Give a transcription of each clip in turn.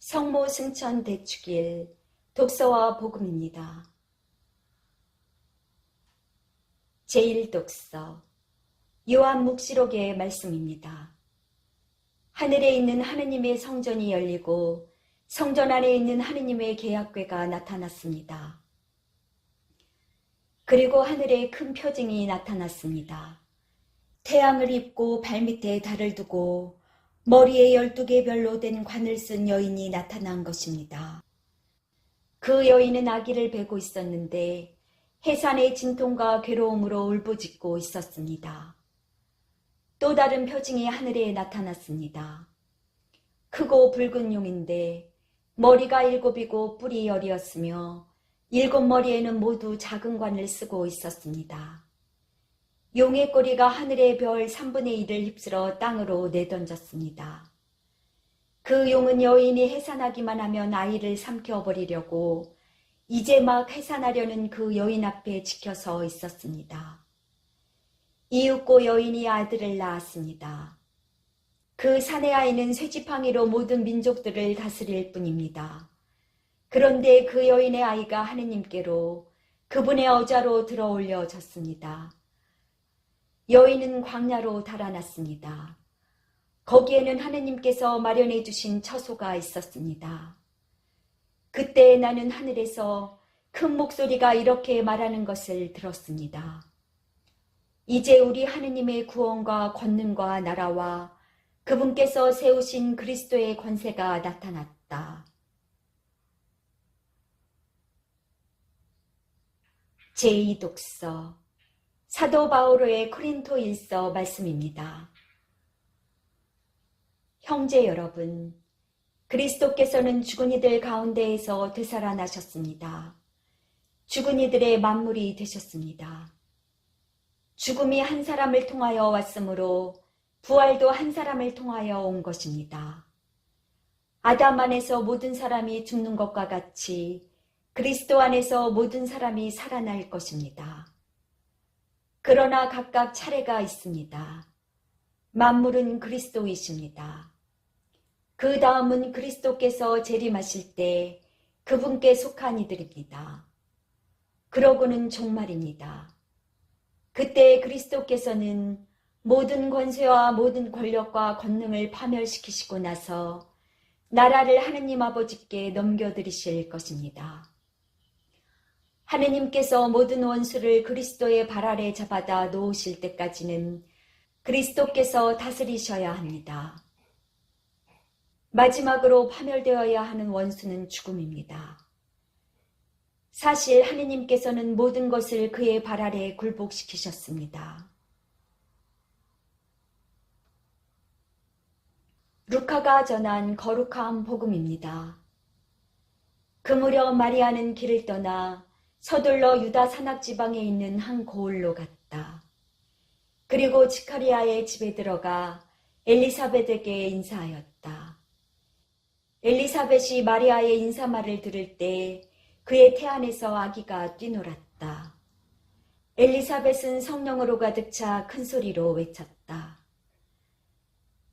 성모 승천 대축일 독서와 복음입니다. 제1독서 요한 묵시록의 말씀입니다. 하늘에 있는 하느님의 성전이 열리고 성전 안에 있는 하느님의 계약궤가 나타났습니다. 그리고 하늘에 큰 표징이 나타났습니다. 태양을 입고 발밑에 달을 두고 머리에 열두 개 별로 된 관을 쓴 여인이 나타난 것입니다. 그 여인은 아기를 베고 있었는데 해산의 진통과 괴로움으로 울부짖고 있었습니다. 또 다른 표징이 하늘에 나타났습니다. 크고 붉은 용인데 머리가 일곱이고 뿔이 열이었으며 일곱 머리에는 모두 작은 관을 쓰고 있었습니다. 용의 꼬리가 하늘의 별 3분의 1을 휩쓸어 땅으로 내던졌습니다. 그 용은 여인이 해산하기만 하면 아이를 삼켜버리려고 이제 막 해산하려는 그 여인 앞에 지켜서 있었습니다. 이윽고 여인이 아들을 낳았습니다. 그 사내 아이는 쇠지팡이로 모든 민족들을 다스릴 뿐입니다. 그런데 그 여인의 아이가 하느님께로 그분의 어자로 들어올려졌습니다. 여인은 광야로 달아났습니다. 거기에는 하느님께서 마련해 주신 처소가 있었습니다. 그때 나는 하늘에서 큰 목소리가 이렇게 말하는 것을 들었습니다. 이제 우리 하느님의 구원과 권능과 나라와 그분께서 세우신 그리스도의 권세가 나타났다. 제2독서 사도 바오로의 코린토 일서 말씀입니다. 형제 여러분, 그리스도께서는 죽은 이들 가운데에서 되살아나셨습니다. 죽은 이들의 만물이 되셨습니다. 죽음이 한 사람을 통하여 왔으므로 부활도 한 사람을 통하여 온 것입니다. 아담 안에서 모든 사람이 죽는 것과 같이 그리스도 안에서 모든 사람이 살아날 것입니다. 그러나 각각 차례가 있습니다. 만물은 그리스도이십니다. 그 다음은 그리스도께서 재림하실 때 그분께 속한 이들입니다. 그러고는 종말입니다. 그때 그리스도께서는 모든 권세와 모든 권력과 권능을 파멸시키시고 나서 나라를 하느님 아버지께 넘겨드리실 것입니다. 하느님께서 모든 원수를 그리스도의 발 아래 잡아다 놓으실 때까지는 그리스도께서 다스리셔야 합니다. 마지막으로 파멸되어야 하는 원수는 죽음입니다. 사실 하느님께서는 모든 것을 그의 발 아래 굴복시키셨습니다. 루카가 전한 거룩한 복음입니다. 그 무렵 마리아는 길을 떠나 서둘러 유다 산악 지방에 있는 한 고을로 갔다. 그리고 지카리아의 집에 들어가 엘리사벳에게 인사하였다. 엘리사벳이 마리아의 인사말을 들을 때 그의 태안에서 아기가 뛰놀았다. 엘리사벳은 성령으로 가득 차 큰 소리로 외쳤다.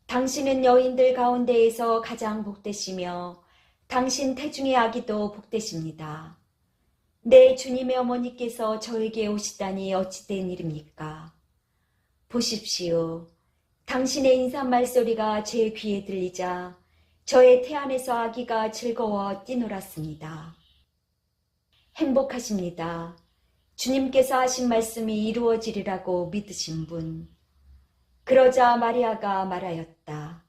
당신은 여인들 가운데에서 가장 복되시며 당신 태중의 아기도 복되십니다. 내 주님의 어머니께서 저에게 오시다니 어찌된 일입니까? 보십시오. 당신의 인사 말 소리가 제 귀에 들리자 저의 태안에서 아기가 즐거워 뛰놀았습니다. 행복하십니다. 주님께서 하신 말씀이 이루어지리라고 믿으신 분. 그러자 마리아가 말하였다.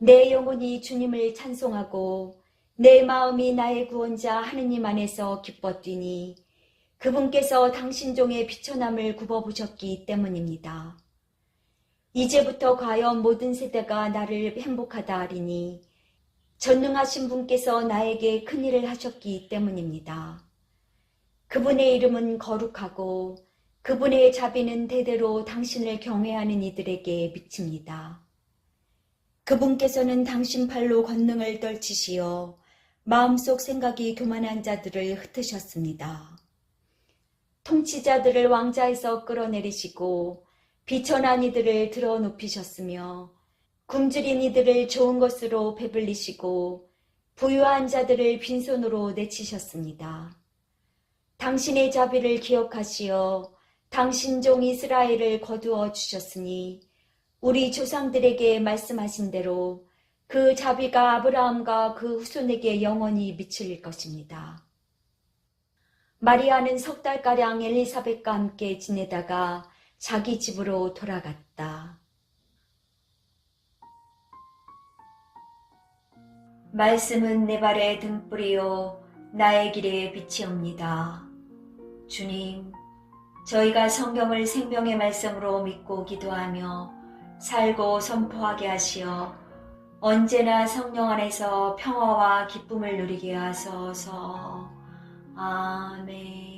내 영혼이 주님을 찬송하고 내 마음이 나의 구원자 하느님 안에서 기뻤더니 그분께서 당신 종의 비천함을 굽어보셨기 때문입니다. 이제부터 과연 모든 세대가 나를 행복하다 하리니 전능하신 분께서 나에게 큰 일을 하셨기 때문입니다. 그분의 이름은 거룩하고 그분의 자비는 대대로 당신을 경외하는 이들에게 미칩니다. 그분께서는 당신 팔로 권능을 떨치시어 마음속 생각이 교만한 자들을 흩으셨습니다. 통치자들을 왕자에서 끌어내리시고 비천한 이들을 들어 높이셨으며 굶주린 이들을 좋은 것으로 배불리시고 부유한 자들을 빈손으로 내치셨습니다. 당신의 자비를 기억하시어 당신 종 이스라엘을 거두어 주셨으니 우리 조상들에게 말씀하신 대로 그 자비가 아브라함과 그 후손에게 영원히 미칠 것입니다. 마리아는 석 달가량 엘리사벳과 함께 지내다가 자기 집으로 돌아갔다. 말씀은 내 발에 등불이요 나의 길에 빛이옵니다. 주님, 저희가 성경을 생명의 말씀으로 믿고 기도하며 살고 선포하게 하시어 언제나 성령 안에서 평화와 기쁨을 누리게 하소서. 아멘.